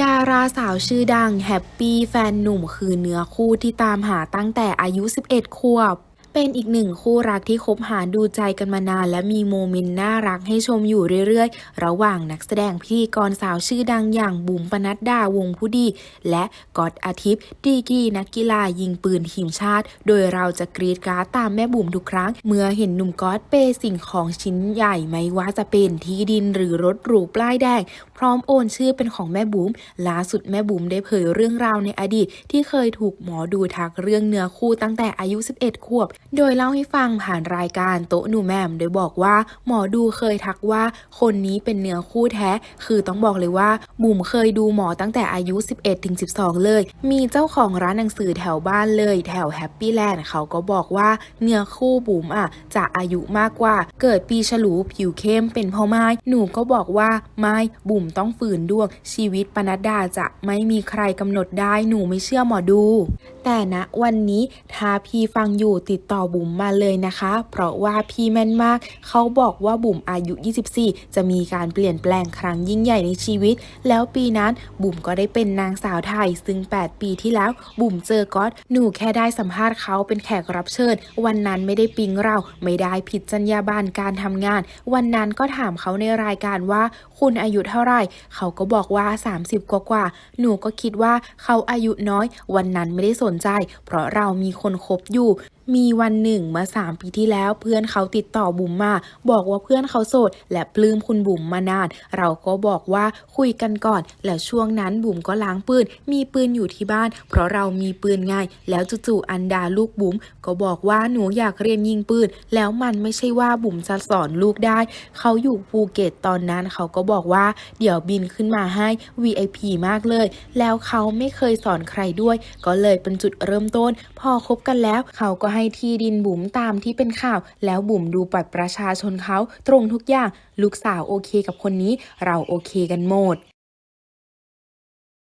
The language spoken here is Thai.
ดาราสาวชื่อดังแฮปปี้แฟนหนุ่มคือเนื้อคู่ที่ตามหาตั้งแต่อายุ 11 ขวบ เป็นอีกหนึ่งคู่รักที่คบหาดูใจกันมานาน และมีโมเมนต์น่ารักให้ชมอยู่เรื่อยๆ ระหว่างนักแสดงพิธีกรสาวชื่อดังอย่างบุ๋มปนัดดาวงผู้ดี และกอตอาทิตย์ดีกีนักกีฬายิงปืนทีมชาติ โดยเราจะกรีดกราดตามแม่บุ๋มทุกครั้ง เมื่อเห็นหนุ่มกอตเปย์สิ่งของชิ้นใหญ่ไม่ว่าจะเป็นที่ดินหรือรถหรูป้ายแดง พร้อมโอนชื่อเป็นของแม่บุ๋มล่าสุดแม่บุ๋มได้เผยเรื่องราวในอดีต ที่เคยถูกหมอดูทักเรื่องเนื้อคู่ตั้งแต่อายุ 11 ขวบโดยเล่าให้ฟังผ่านรายการโต๊ะหนูแมมโดยบอกว่าหมอดูเคยทักว่าคนนี้เป็นเนื้อคู่แท้ คือต้องบอกเลยว่า บุ๋มเคยดูหมอตั้งแต่อายุ 11ถึง12 เลย มีเจ้าของร้านหนังสือแถวบ้านเลย แถวแฮปปี้แลนด์เขาก็บอกว่าเนื้อคู่บุ๋มอะจะอายุมากกว่า เกิดปีฉลูผิวเข้มเป็นพ่อไม้หนูก็บอกว่าไม่บุ๋มต้องฝืนดวง ชีวิตปนัดดาจะไม่มีใครกำหนดได้หนูไม่เชื่อหมอดู แต่ณวันนี้ถ้าพี่ฟังอยู่ติดต่อบุ๋มมาเลยนะคะ เพราะว่าพี่แม่นมาก เขาบอกว่าบุ๋มอายุ 24 จะมีการเปลี่ยนแปลงครั้งยิ่งใหญ่ในชีวิต แล้วปีนั้นบุ๋มก็ได้เป็นนางสาวไทย ซึ่ง 8 ปีที่แล้วบุ๋มเจอก๊อตหนูแค่ได้สัมภาษณ์เขาเป็นแขกรับเชิญ วันนั้นไม่ได้ปิ๊งเราไม่ได้ผิดจรรยาบรรณการทำงาน วันนั้นก็ถามเขาในรายการว่า คุณอายุเท่าไหร่ เขาก็บอกว่า 30 กว่ากว่า หนูก็คิดว่าเขาอายุน้อย วันนั้นไม่ได้สนใจ เพราะเรามีคนคบอยู่มีวันหนึ่งเมื่อสามปีที่แล้วเพื่อนเขาติดต่อบุ๋มมา บอกว่าเพื่อนเขาโสด และปลื้มคุณบุ๋มมานาน เราก็บอกว่าคุยกันก่อน แล้วช่วงนั้นบุ๋มก็ล้างปืน มีปืนอยู่ที่บ้าน เพราะเรามีปืนไงแล้วจู่ๆอันดาลูกบุ๋มก็บอกว่าหนูอยากเรียนยิงปืน แล้วมันไม่ใช่ว่าบุ๋มจะสอนลูกได้ เขาอยู่ภูเก็ตตอนนั้นเขาก็บอกว่า เดี๋ยวบินขึ้นมาให้ VIP มากเลย แล้วเขาไม่เคยสอนใครด้วย ก็เลยเป็นจุดเริ่มต้น พอคบกันแล้วเขาก็ให้ที่ดินบุ๋มตามที่เป็นข่าว แล้วบุ๋มดูบัตรประชาชนเขาตรงทุกอย่าง ลูกสาวโอเคกับคนนี้ เราโอเคกันหมด